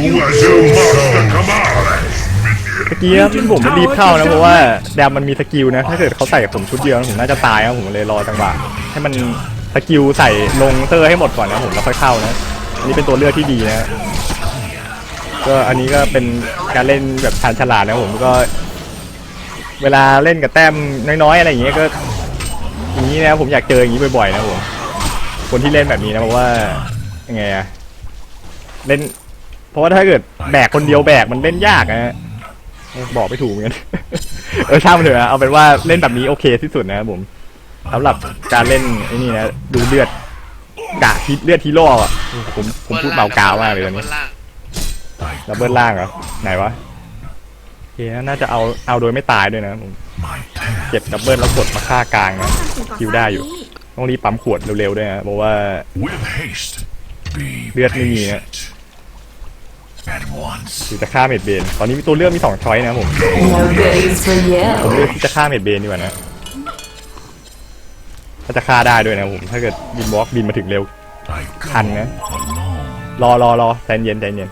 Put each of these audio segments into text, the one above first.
เมื่อกี้ที่ผมไม่รีบเข้านะเพราะว่าแดมมันมีสกิลนะ ถ้าเกิดเขาใส่ผมชุดเดียวผมน่าจะตายนะผมเลยรอจังหวะให้มันสกิลใส่ลงเตอร์ให้หมดก่อนนะผมแล้วค่อยเข้านะอันนี้เป็นตัวเลือกที่ดีนะก็อันนี้ก็เป็นการเล่นแบบชาญฉลาดนะผมก็ เวลาเล่นกับแต้มน้อยๆอะไรอย่างเงี้ยก็อย่างนี้นะผมอยากเจออย่างนี้บ่อยๆนะผมคนที่เล่นแบบนี้นะเพราะว่ายังไงอะเล่น เพราะว่าถ้าเกิดแบกคนเดียวแบกมันเล่นยากนะฮะบอกไม่ถูกเหมือนกัน เออช่างมันเถอะนะเอาเป็นว่าเล่นแบบนี้โอเคที่สุดนะครับผมสำหรับการเล่นไอ้นี่นะดูเลือดกะทิเลือดทีโร่อะผมผมพูดเบากาวมากเลยตอนนี้ ล่างดับเบิลล่างเหรอ ไหนวะโอเคนะน่าจะเอาเอาโดยไม่ตายด้วยนะผม My path เก็บดับเบิลแล้วกดมาฆ่ากลางนะ คิวได้อยู่ ต้องรีบปั๊มขวดเร็วๆด้วยนะเพราะว่า with haste. Be Liệt như nhỉ? patient. At once. คือจะฆ่าเมดเบน ตอนนี้มีตัวเลือกมีสองช้อยนะผม ผมเลือกที่จะฆ่าเมดเบนดีกว่านะถ้าจะฆ่าได้ด้วยนะผม ถ้าเกิดบินบล็อกบินมาถึงเร็ว I go Hành á. alone. รอรอรอใจเย็นใจเย็น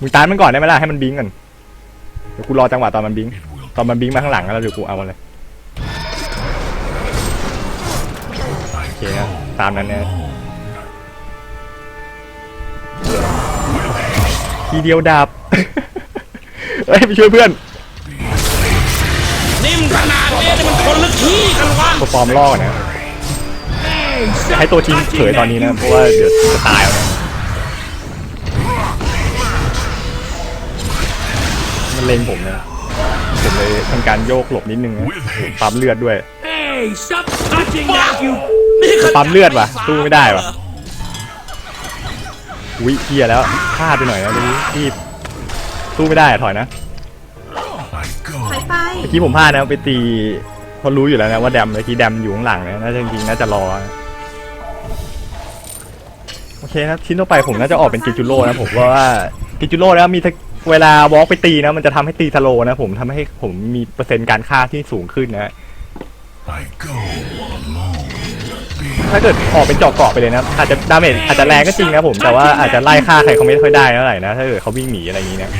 มึงตานมันก่อนได้ไหมล่ะให้มันบิงก่อนเดี๋ยวกูรอจังหวะตอนมันบิง ตอนมันบิงมาข้างหลังแล้วเดี๋ยวกูเอามันเลยโอเคนะตามนั้นนะ ทีเดียวดับ เฮ้ยไปช่วยเพื่อนนิ่มขนาดนี้นี่มันคนลึกขี้กันวะตัวปลอมล่อก่อนนะอย่าให้ตัวจริงเผยตอนนี้นะ เพราะว่าเดี๋ยวจะตายเอานะมันเล็งผมนะผมเลยทำการโยกหลบนิดนึงนะ with haste. ปั๊มเลือดด้วย Hey stop touching that you นี่ขนาดปั๊มเลือดว่ะสู้ไม่ได้ว่ะ วิเฮียแล้วพลาดไปหน่อยนะนี่ที่สู้ไม่ได้อะถอยนะ I go ถอยไปเมื่อกี้ผมพลาดนะไปตีเพราะรู้อยู่แล้วนะว่าแดมเมื่อกี้แดมอยู่ข้างหลังนะน่าจะจริงๆน่าจะรอนะโอเคนะชิ้นต่อไปผมน่าจะออกเป็นกิจูโร่นะผมว่ากิจูโร่นะมีทะเวลาวอล์กไปตีนะ มันจะทำให้ตีสโลว์นะผมทำให้ผมมีเปอร์เซ็นต์การฆ่าที่สูงขึ้นนะ I go alone. ถ้าเกิดออกเป็นเจาะเกาะไปเลยนะอาจจะดาเมจอาจจะแรงก็จริงนะผมแต่ว่าอาจจะไล่ฆ่าใครเขาไม่ค่อยได้เท่าไหร่นะถ้าเกิดเขาวิ่งหนีอะไรอย่างนี้นะ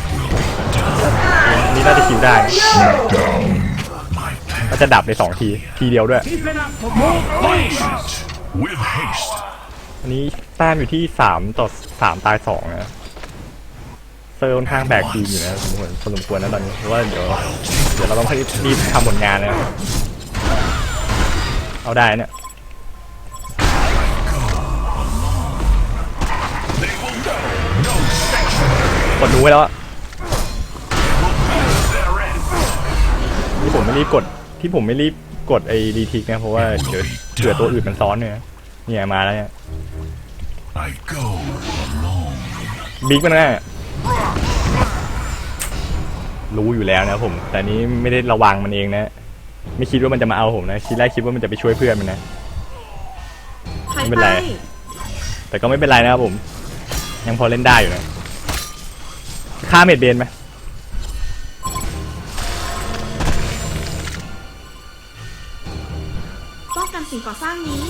อันนี่น่าจะคิวได้นะ My path ก็จะดับในสองทีทีเดียวด้วย Keep it up for more please with haste. อันนี้แต้มอยู่ที่สามต่อสามตายสองนะเซอร์ค่อนข้างแบกทีมอยู่นะสมควรพอสมควรนะตอนนี้เพราะว่าเดี๋ยวเดี๋ยวเราต้องรีบทำผลงานนะเอาได้เนี่ย กดหนูไว้แล้วอะที่ผมไม่รีบกดที่ผมไม่รีบกดไอ้ดีทิกนะเพราะว่าเดี๋ยวเผื่อตัวอื่นมันซ้อนเนี่ยเนี่ยมาแล้วเนี่ย I go alone. บิ๊กมันแน่รู้อยู่แล้วนะผม แต่นี้ไม่ได้ระวังมันเองนะ ไม่คิดว่ามันจะมาเอาผมนะคิดแรกคิดว่ามันจะไปช่วยเพื่อนมันนะถอยไม่เป็นไปไร แต่ก็ไม่เป็นไรนะครับผม ยังพอเล่นได้อยู่นะ ฆ่าเมดเบนไหมป้องกันสิ่งก่อสร้างนี้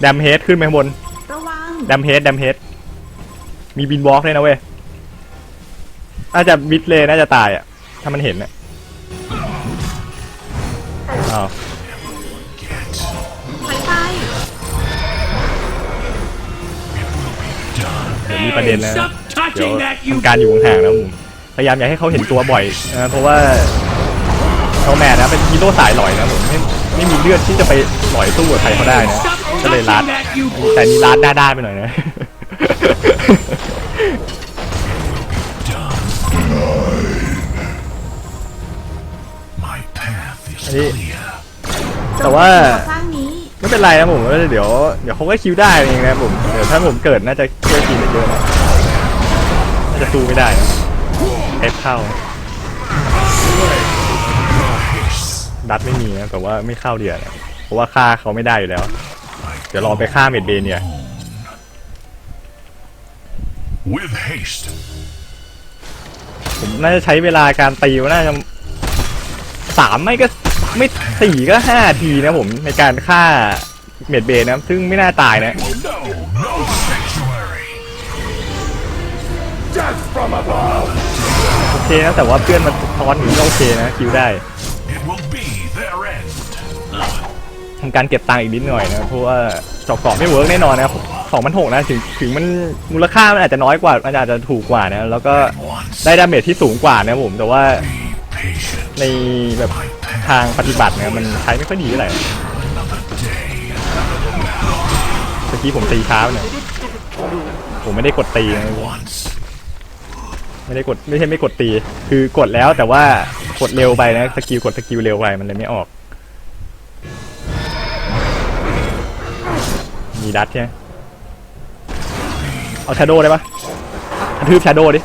แดมเฮดขึ้นไปข้างบน ระวังแดมเฮดแดมเฮดมีบินบล็อกด้วยนะเว้ย น่าจะมิดเลยน่าจะตายอะ ถ้ามันเห็นอะอ้าว ดี๋ยวมีประเด็นแล้วนะ Stop เดี๋ยว touching that you ทำการอยู่ห่างๆนะผมพยายามอย่าให้เขาเห็นตัวบ่อยนะเพราะว่าเขาแมนนะเป็นฮีโร่สายหลอยนะผมไม่ไม่มีเลือดที่จะไปหลอยสู้กับใครเขาได้นะ Stop ก็เลยลัด touching that you แต่นี่ลัดด้านๆไปหน่อยนะ My path is Đi. clear. แต่ว่าก่อสร้างนี้ ไม่เป็นไรนะผมว่าเดี๋ยวเดี๋ยวเขาก็คิวได้เองนะผมเดี๋ยวถ้าผมเกิดน่าจะช่วยทีมได้เยอะนะน่าจะสู้ไม่ได้นะเอฟเข้าดัดไม่มีนะแต่ว่าไม่เข้าเดียวนะเพราะว่าฆ่าเขาไม่ได้อยู่แล้ว เดี๋ยวรอไปฆ่าเมดเบนเนี่ย With haste. ผมน่าจะใช้เวลาการตีว่าน่าจะสามไม่ก็ ไม่สี่ก็ห้าทีนะผมในการฆ่าเมดเบย์นะ ซึ่งไม่น่าตายนะ โอเคนะ แต่ว่าเพื่อนมันทอนอย่างนี้ก็โอเคนะ คิวได้ทำการเก็บตังค์อีกนิดหน่อยนะ เพราะว่าจอกเกาะไม่เวิร์กแน่นอนนะสองพันหกนะถึงถึงมันมูลค่ามันอาจจะน้อยกว่ามันอาจจะถูกกว่านะ แล้วก็ได้ดาเมจที่สูงกว่านะผมแต่ว่าในแบบ ทางปฏิบัติเนี่ยมันใช้ไม่ค่อยดีเท่าไหร่เมื่อกี้ผมตีช้าไปหน่ยผมไม่ได้กดตีนะไม่ได้กดไม่ใช่ไม่กดตี คือกดแล้วแต่ว่ากดเร็วไปนะสกิลกดสกิลเร็วไปมันเลยไม่ออก มีดัตใช่ไหมเอาชาโดได้ปะกระทืบชาโดดิ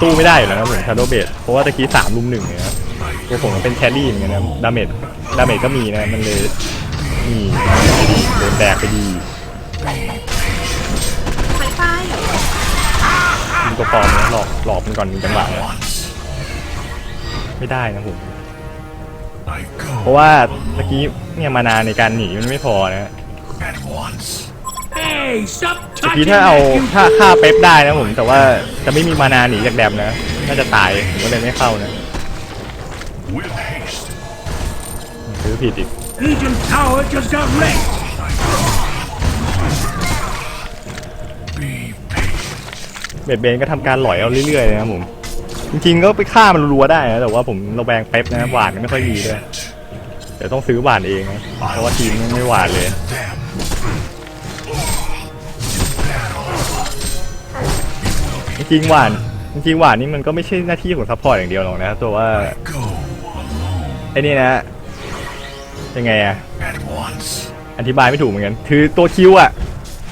สู้ไม่ได้อยู่แล้วนะผมชาโดเบดเพราะว่าตะกี้สามลุมหนึ่งเนี่ยนะตัวผมเป็นแครี่เหมือนกันนะดาเมจดาเมจก็มีนะมันเลยนี่โดนแบกไปดีไฟไฟมันตัวปลอมนะหลอกหลอกมันก่อนมีจังหวะนะไม่ได้นะผมเพราะว่าตะกี้เนี่ยมานาในการหนีมันไม่พอนะ at once. Hey, stop ตะ touching กี้ถ้าเอา that, you ถ้าฆ่าเป๊ปได้นะผมแต่ว่าจะไม่มีมานาหนีจากแดมนะน่าจะตายผมก็เลยไม่เข้านะ With haste. ซื้อผิดอีก Legion Tower just got wrecked. Be patient. เบดเบนก็ทำการหลอยเอาเรื่อยๆนะครับผมจริงๆก็ไปฆ่ามันรัวๆได้นะแต่ว่าผมระแวงเป๊ปนะหวานไม่ค่อยดีด้วยเดี๋ยวต้องซื้อหวานเองนะเพราะว่าทีมมันไม่หวานเลย ริงๆหวานจริงๆหวานนี่มันก็ไม่ใช่หน้าที่ของซัพพอร์ตอย่างเดียวหรอกนะตัวว่า Go alone ไอ้นี่นะยังไงอะ at once. อธิบายไม่ถูกเหมือนกันคือตัวคิวอะ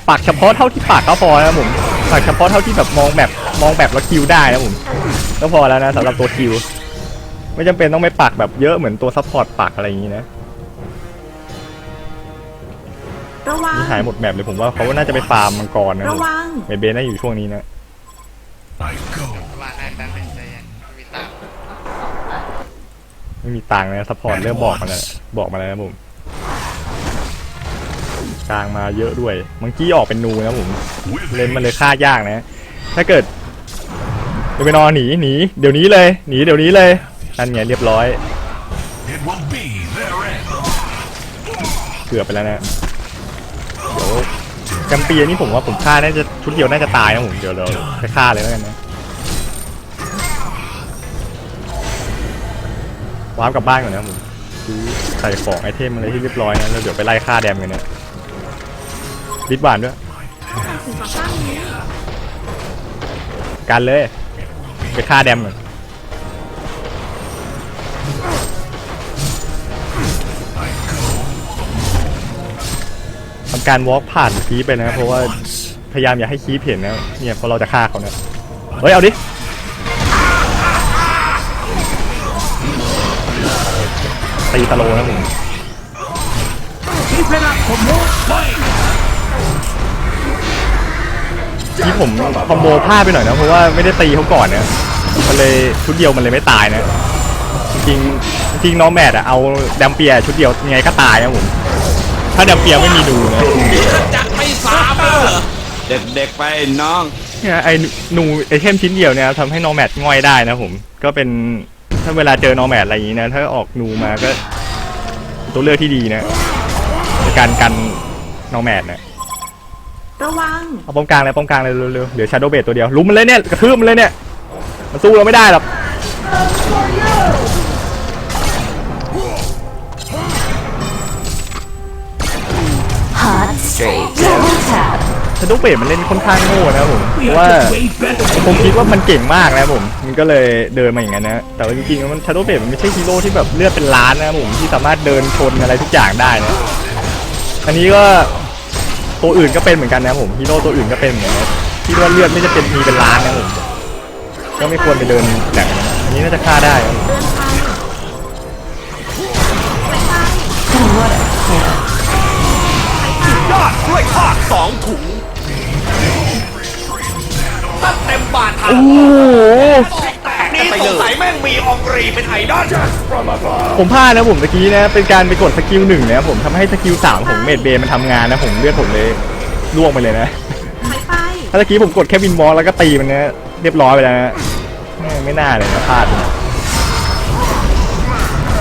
ปักเฉพาะเท่าที่ปักก็พอนะผมปักเฉพาะเท่าที่แบบมองแบบมองแบบแล้วคิวได้นะผมก็พอแล้วนะสำหรับตัวคิว ไม่จำเป็นต้องไปปักแบบเยอะเหมือนตัวซัพพอร์ตปักอะไรอย่างนี้นะระวังนี่หายหมดแมปเลยผมว่าเขาน่าจะไปฟาร์มมังกรนะระวังเมเบนน่าอยู่ช่วงนี้นะ I go ว่าแรกนั้นเป็นใจเย็นมีตังค์ไม่มีตังค์นะซัพพอร์ตเริ่มบอกมาแล้วบอกมาแล้วนะผมกลางมาเยอะด้วยมังกี้ออกเป็นนูนะผม with เลนมันเลย haste. ฆ่ายากนะ ถ้าเกิดเดไปนอนหนีหนีเดี๋ยวนี้เลย หนีเดี๋ยวนี้เลยนั่นไงเรียบร้อย It will be their end. เกือบไปแล้วนะเดี๋ยว แกมปีนี่ผมว่าผมฆ่าน่าจะชุดเดียวน่าจะตายนะผมเดี๋ยวเราไปฆ่าเลยแล้วกันนะวาร์ปกลับบ้านก่อนนะผมซื้อใส่ของไอเทมอะไรที่เรียบร้อยนะแล้วเดี๋ยวไปไล่ฆ่าแดมกันนะดิดบานด้วยการสิ่งก่อสร้างนี้กันเลย ไปฆ่าแดมก่อน การวอล์กผ่านคีปไปนะเพราะว่าพยายามอย่าให้คีปเห็นนะเนี่ยเพราะเราจะฆ่าเขาเนี่ยเฮ้ยเอาดิตีตะโลนะผมที่ผมคอมโบพลาดไปหน่อยนะเพราะว่าไม่ได้ตีเขาก่อนเนี่ยมันเลยชุดเดียวมันเลยไม่ตายนะจริงจริงน้องแมดอะเอาแดมเปียชุดเดียวยังไงก็ตายนะผม ถ้าแดมเปียไม่มีดูนะจะไม่สามเหรอเด็กๆไปน้องเนี่ยไอ้หนูไอเทมชิ้นเดียวเนี่ยทำให้นอแมดง่อยได้นะผม ก็เป็นถ้าเวลาเจอนอแมดอะไรอย่างนี้นะ ถ้าออกหนูมาก็ ตัวเลือกที่ดีนะในการกันนอแมดนะระวังเอาป้อมกลางเลยป้อมกลางเลยเร็วๆเดี๋ยวชาโดเบตตัวเดียวลุมมันเลยเนี่ยกระทืบมันเลยเนี่ยมันสู้เราไม่ได้หรอก straight. Double tap. ชาโดเบตมันเล่นค่อนข้างโง่นะครับผมเพราะว่าผมคิดว่ามันเก่งมากนะครับผมมันก็เลยเดินมาอย่างนั้นนะแต่ว่าจริงๆแล้วมันชาโดเบดมันไม่ใช่ฮีโร่ที่แบบเลือดเป็นล้านนะครับผมที่สามารถเดินชนอะไรทุกอย่างได้นะอันนี้ก็ตัวอื่นก็เป็นเหมือนกันนะครับผมฮีโร่ตัวอื่นก็เป็นเหมือนกันนะที่ว่าเลือดไม่จะเป็นมีเป็นล้านนะครับผมก็ไม่ควรไปเดินแบบนั้นอันนี้น่าจะฆ่าได้ครับผ มเตือนภัยไฟไฟ What a kill. ไฟไฟยอดกล้วยทอดสองถุงตั้งเต็มบาททันโอ้โหนี่สงสัยแม่งมีองรีเป็นไอดอลผมพลาดนะผมตะกี้นะ เป็นการไปกดสกิลหนึ่งนะผมทำให้สกิลสามของเมดเบย์มันทำงานนะผมเลือดผมเลยล่วงไปเลยนะไปไปถ้าตะกี้ผมกดแค่วินบอลแล้วก็ตีมันนะเรียบร้อยไปแล้วนะแม่งไม่น่าเลยนะพลาดนะ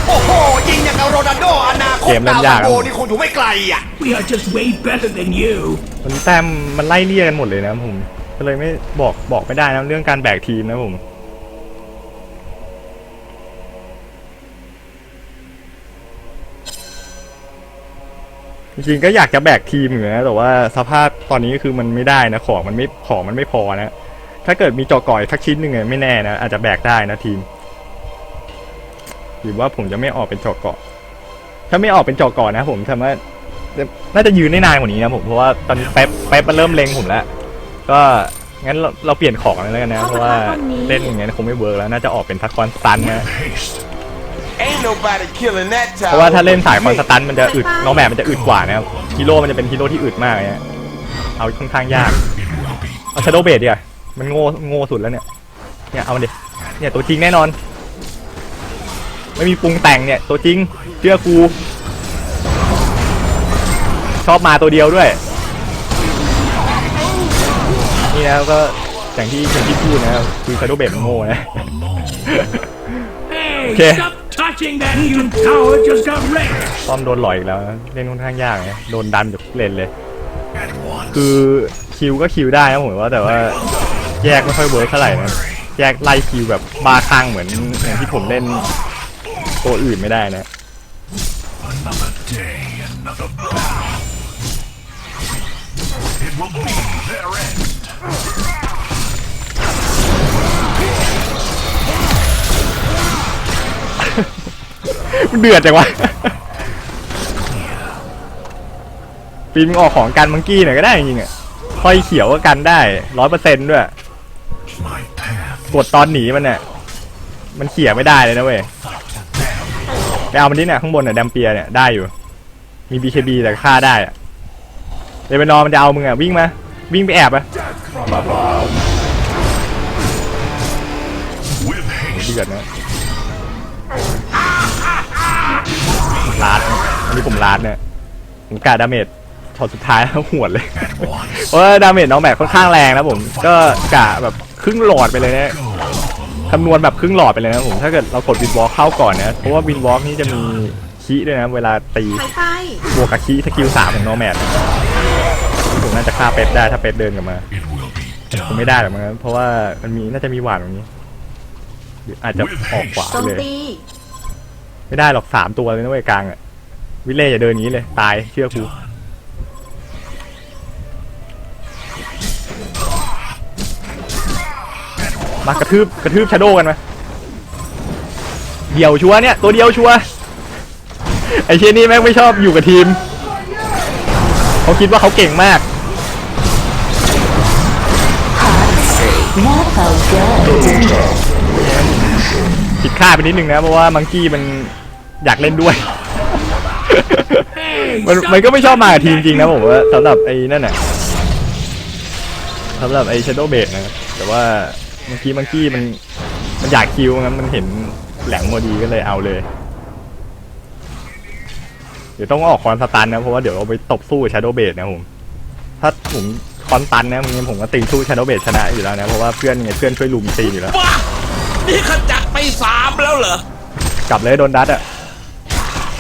โอ้โหยิงอย่างกับโรนัลโดอนาคต เกมเล่นยากดวซัมโบนี่คงอยู่ไม่ไกลอะ We are just way better than you. มันแต้มมันไล่เลี่ยกันหมดเลยนะผมก็เลยไม่บอกบอกไม่ได้นะเรื่องการแบกทีมนะผมจริงๆก็อยากจะแบกทีมอยู่นะแต่ว่าสภาพตอนนี้คือมันไม่ได้นะของมันไม่ของมันไม่พอนะถ้าเกิดมีเจอก่อยสักชิ้นหนึ่งเนี่ยไม่แน่นะอาจจะแบกได้นะทีม หรือว่าผมจะไม่ออกเป็นเจาะเกาะ ถ้าไม่ออกเป็นเจาะเกาะนะผมทำว่าน่าจะยืนได้นานกว่านี้นะผมเพราะว่าตอนนี้เป๊ปเป๊ปมันเริ่มเล็งผมแล้ว ก็งั้นเราเราเปลี่ยนของเลยแล้วกันนะเพราะว่าเล่นอย่างเงี้ยคงไม่เวิร์กแล้วน่าจะออกเป็นทักคอนสตันนะ Ain't nobody killing that เพราะว่าถ้า tower. เล่นสายคอนสตันมันจะอึดน้องแมปมันจะอึดกว่านะครับฮีโร่มันจะเป็นฮีโร่ที่อึดมากเนี่ยเอาค่อนข้างยากเอาชาโดเบดดิอะมันโง่โง่สุดแล้วเนี่ยเนี่ยเอามันดิเนี่ยตัวจริงแน่นอน ไม่มีปรุงแต่งเนี่ยตัวจริง เชื่อกูชอบมาตัวเดียวด้วย นี่นะครับก็อย่างที่อย่างที่พูดนะครับคือชาโดเบดมันโง่นะ Hey, Okay. stop touching that! You tower just got wrecked. ป้อมโดนหลอยอีกแล้วนะเล่นค่อนข้างยากนะโดนดันจากทุกเลนเลย At once. คือคิวก็คิวได้นะผมว่าแต่ว่าแยกไม่ค่อยเวิร์คเท่าไหร่นะแยกไล่คิวแบบบ้าคลั่งเหมือนอย่างที่ผมเล่นตัวอื่นไม่ได้นะ Another day, another battle. It will be their end. มันเดือดจังวะฟิล์มออกของกันมังกี้หน่อยก็ได้จริงๆอะค่อยเขียวก็กันได้ร้อยเปอร์เซ็นต์ด้วย My path กดตอนหนีมันเนี่ยมันเขี่ยไม่ได้เลยนะเว้ย ไปเอามันนี่เนี่ยข้างบนเนี่ยแดมเปียเนี่ยได้อยู่ มี BKB แต่ฆ่าได้อะเดนไปนอนมันจะเอามึงอะวิ่งมาวิ่งไปแอบอะ with haste. เดือดนะลาดนะอันนี้ผมลาดเนี่ยผมกาดาเมจช็อตสุดท้ายแล้วหวดเลยเพราะดาเมจน้องแบกค่อนข้างแรงนะผม ก็กะแบบครึ่งหลอดไปเลยเนะ คำนวณแบบครึ่งหลอดไปเลยนะผมถ้าเกิดเรากดวินวอล์กเข้าก่อนนะเพราะว่าวินวอล์กนี่จะมีคีย์ด้วยนะเวลาตีไปไปบวกกับคีย์สกิลสามของน้องแมทผมน่าจะฆ่าเป็ดได้ถ้าเป็ดเดินกลับมา It will be คง done. ไม่ได้หรอกมั้งเพราะว่ามันมีน่าจะมีหวานตรงนี้หรืออาจจะออกขวาโจมเลยตีไม่ได้หรอกสามตัวเลยนะเว้ยกลางอะวิเล่อย่าเดินอย่างนี้เลย ตายเชื่อกู มากระทืบกระทืบชาโดกันไหมเดี่ยวชัวร์เนี่ยตัวเดียวชัวร์ไอเชยนี่แม่งไม่ชอบอยู่กับทีมเขาคิดว่าเขาเก่งมาก That felt good. ผิดคาดไปนิดนึงนะเพราะว่ามังกี้มันอยากเล่นด้วย Hey, มัน stop มันก็ไม่ชอบมากับทีม touching จริงนะผมว่าสำหรับไอ้นั่นน่ะสำหรับไอ้ Shadow b a s นะครับแต่ว่า เมื่อกี้มังกี้มันมันอยากคิวงั้นมันเห็นแหลมพอดีก็เลยเอาเลย เดี๋ยวต้องออกคอนสตันนะ เพราะว่าเดี๋ยวเอาไปตบสู้ Shadow b a s นะผม ถ้าผมคอนตันนะมึงผมก็ตีสู้ Shadow b a s ชนะอยู่แล้วนะ เพราะว่าเพื่อนไงเพื่อนช่วยลุมตีอยู่แล้ว ว้านี่ขจัดไปสามแล้วเหรอ กลับเลยโดนดัดอะ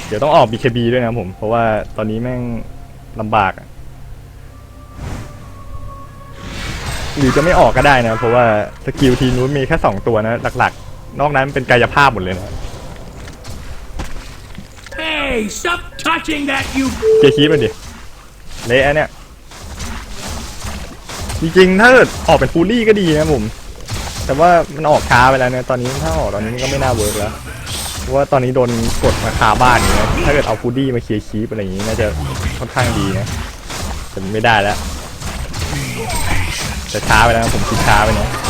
เดี๋ยวต้องออก BKB ด้วยนะผม เพราะว่าตอนนี้แม่งลำบากอะ หรือจะไม่ออกก็ได้นะ เพราะว่าสกิลทีมนู้นมีแค่สองตัวนะ หลักๆ นอกนั้นเป็นกายภาพหมดเลยนะ Hey, stop touching that! You เกียร์คีบมันดิเละอะเนี่ย จริงๆ ถ้าเกิดออกเป็นฟูลี่ก็ดีนะผม แต่ว่ามันออกช้าไปแล้วเนี่ยตอนนี้ถ้าออกตอนนี้มันก็ไม่น่าเวิร์กแล้วเพราะว่าตอนนี้โดนกดมาคาบ้านอย่างเงี้ยถ้าเกิดเอาฟูลี่มาเคลียร์คีปอะไรอย่างงี้น่าจะค่อนข้างดีนะแต่ไม่ได้แล้ว แต่ช้าไปแล้วผมคิดช้าไปเนาะ